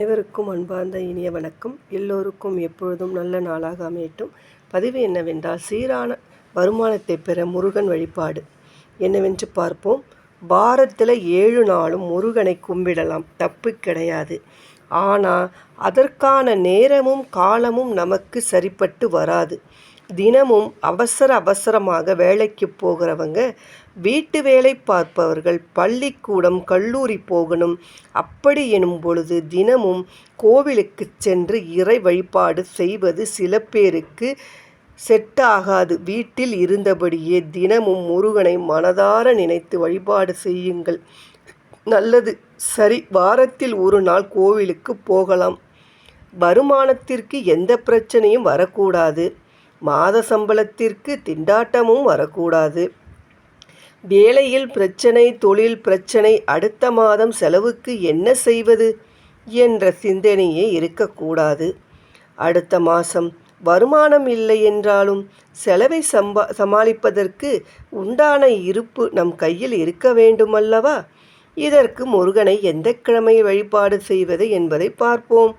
அனைவருக்கும் அன்பார்ந்த இனிய வணக்கம். எல்லோருக்கும் எப்பொழுதும் நல்ல நாளாக அமையட்டும். பதிவு என்னவென்றால் சீரான வருமானத்தை பெற முருகன் வழிபாடு என்னவென்று பார்ப்போம். பாரத்தில் ஏழு நாளும் முருகனை கும்பிடலாம். தப்பு கிடையாது. ஆனால் அதற்கான நேரமும் காலமும் நமக்கு சரிப்பட்டு வராது. தினமும் அவசர அவசரமாக வேலைக்கு போகிறவங்க வீட்டு வேலை பார்ப்பவர்கள் பள்ளிக்கூடம் கல்லூரி போகணும். அப்படி எனும் பொழுது தினமும் கோவிலுக்கு சென்று இறை வழிபாடு செய்வது சில பேருக்கு செட் ஆகாது. வீட்டில் இருந்தபடியே தினமும் முருகனை மனதார நினைத்து வழிபாடு செய்யுங்கள். நல்லது. சரி வாரத்தில் ஒரு நாள் கோவிலுக்கு போகலாம். வருமானத்திற்கு எந்த பிரச்சனையும் வரக்கூடாது. மாத சம்பளத்திற்கு திண்டாட்டமும் வரக்கூடாது. வேலையில் பிரச்சனை தொழில் பிரச்சனை அடுத்த மாதம் செலவுக்கு என்ன செய்வது என்ற சிந்தனையே இருக்கக்கூடாது. அடுத்த மாதம் வருமானம் இல்லை என்றாலும் செலவை சம்பா சமாளிப்பதற்கு உண்டான இருப்பு நம் கையில் இருக்க வேண்டுமல்லவா? இதற்கு முருகனை எந்த கிழமை வழிபாடு செய்வது என்பதை பார்ப்போம்.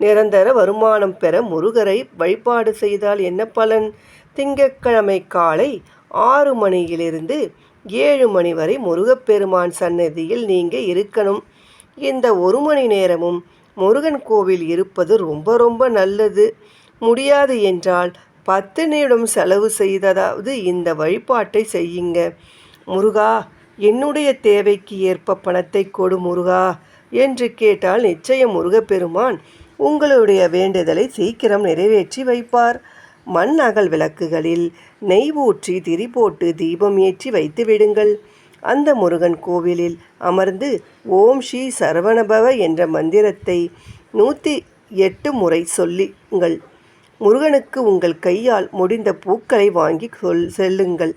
நிரந்தர வருமானம் பெற முருகரை வழிபாடு செய்தால் என்ன பலன்? திங்கட்கிழமை காலை ஆறு மணியிலிருந்து ஏழு மணி வரை முருகப்பெருமான் சன்னதியில் நீங்கள் இருக்கணும். இந்த ஒரு மணி நேரமும் முருகன் கோவில் இருப்பது ரொம்ப ரொம்ப நல்லது. முடியாது என்றால் பத்து நிமிடம் செலவு செய்ததாவது இந்த வழிபாட்டை செய்யுங்க. முருகா என்னுடைய தேவைக்கு ஏற்ப பணத்தை கொடு முருகா. என்று கேட்டால் நிச்சயம் முருகப்பெருமான் உங்களுடைய வேண்டுதலை சீக்கிரம் நிறைவேற்றி வைப்பார். மண் அகல் விளக்குகளில் நெய் ஊற்றி திரி போட்டு தீபம் ஏற்றி வைத்து விடுங்கள். அந்த முருகன் கோவிலில் அமர்ந்து ஓம் ஸ்ரீ சரவணபவ என்ற மந்திரத்தை நூற்றி எட்டு முறை சொல்லுங்கள். முருகனுக்கு உங்கள் கையால் முடிந்த பூக்களை வாங்கி சொல் செல்லுங்கள்.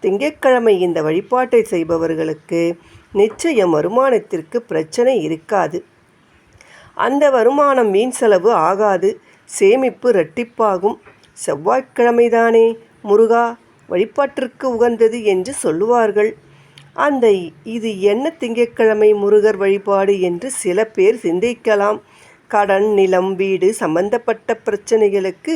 திங்கட்கிழமை இந்த வழிபாட்டை செய்பவர்களுக்கு நிச்சயம் வருமானத்திற்கு பிரச்சனை இருக்காது. அந்த வருமானம் வீண் செலவு ஆகாது. சேமிப்பு இரட்டிப்பாகும். செவ்வாய்க்கிழமைதானே முருகா வழிபாட்டிற்கு உகந்தது என்று சொல்லுவார்கள். அந்த இது என்ன திங்கட்கிழமை முருகர் வழிபாடு என்று சில பேர் சிந்திக்கலாம். கடன் நிலம் வீடு சம்பந்தப்பட்ட பிரச்சனைகளுக்கு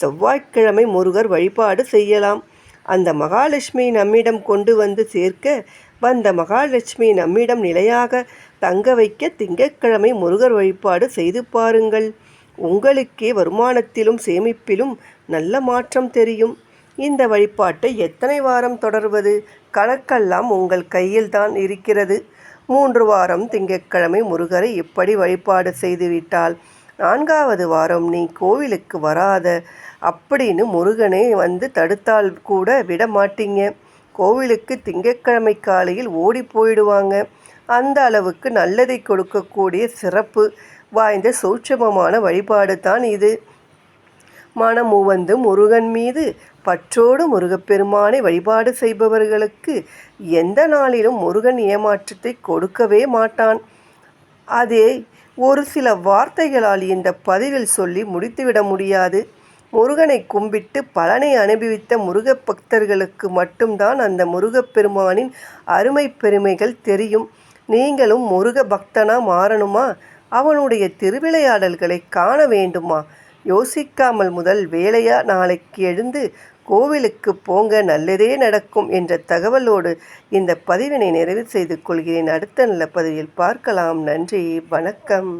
செவ்வாய்க்கிழமை முருகர் வழிபாடு செய்யலாம். அந்த மகாலட்சுமி நம்மிடம் கொண்டு வந்து சேர்க்க வந்த மகாலட்சுமி நம்மிடம் நிலையாக தங்க வைக்க திங்கட்கிழமை முருகர் வழிபாடு செய்து பாருங்கள். உங்களுக்கே வருமானத்திலும் சேமிப்பிலும் நல்ல மாற்றம் தெரியும். இந்த வழிபாட்டை எத்தனை வாரம் தொடர்வது? கணக்கெல்லாம் உங்கள் கையில் தான் இருக்கிறது. மூன்று வாரம் திங்கட்கிழமை முருகரை இப்படி வழிபாடு செய்துவிட்டால் நான்காவது வாரம் நீ கோவிலுக்கு வராத. அப்படின்னு முருகனே வந்து தடுத்தால் கூட விட மாட்டீங்க. கோவிலுக்கு திங்கட்கிழமை காலையில் ஓடி போயிடுவாங்க. அந்த அளவுக்கு நல்லதை கொடுக்கக்கூடிய சிறப்பு வாய்ந்த சூட்சமமான வழிபாடு தான் இது. மனம் உவந்து முருகன் மீது பற்றோடு முருகப்பெருமானை வழிபாடு செய்பவர்களுக்கு எந்த நாளிலும் முருகன் ஏமாற்றத்தை கொடுக்கவே மாட்டான். அதே ஒரு சில வார்த்தைகளால் இந்த பதிவில் சொல்லி முடித்துவிட முடியாது. முருகனை கும்பிட்டு பலனை அனுபவித்த முருக பக்தர்களுக்கு மட்டும்தான் அந்த முருகப்பெருமானின் அருமை பெருமைகள் தெரியும். நீங்களும் முருக பக்தனா மாறணுமா? அவனுடைய திருவிளையாடல்களை காண வேண்டுமா? யோசிக்காமல் முதல் வேலையா? நாளைக்கு எழுந்து கோவிலுக்கு போங்க நல்லதே நடக்கும் என்ற தகவலோடு இந்த பதிவினை நிறைவு செய்து கொள்கிறேன். அடுத்த நல்ல பதிவில் பார்க்கலாம். நன்றி வணக்கம்.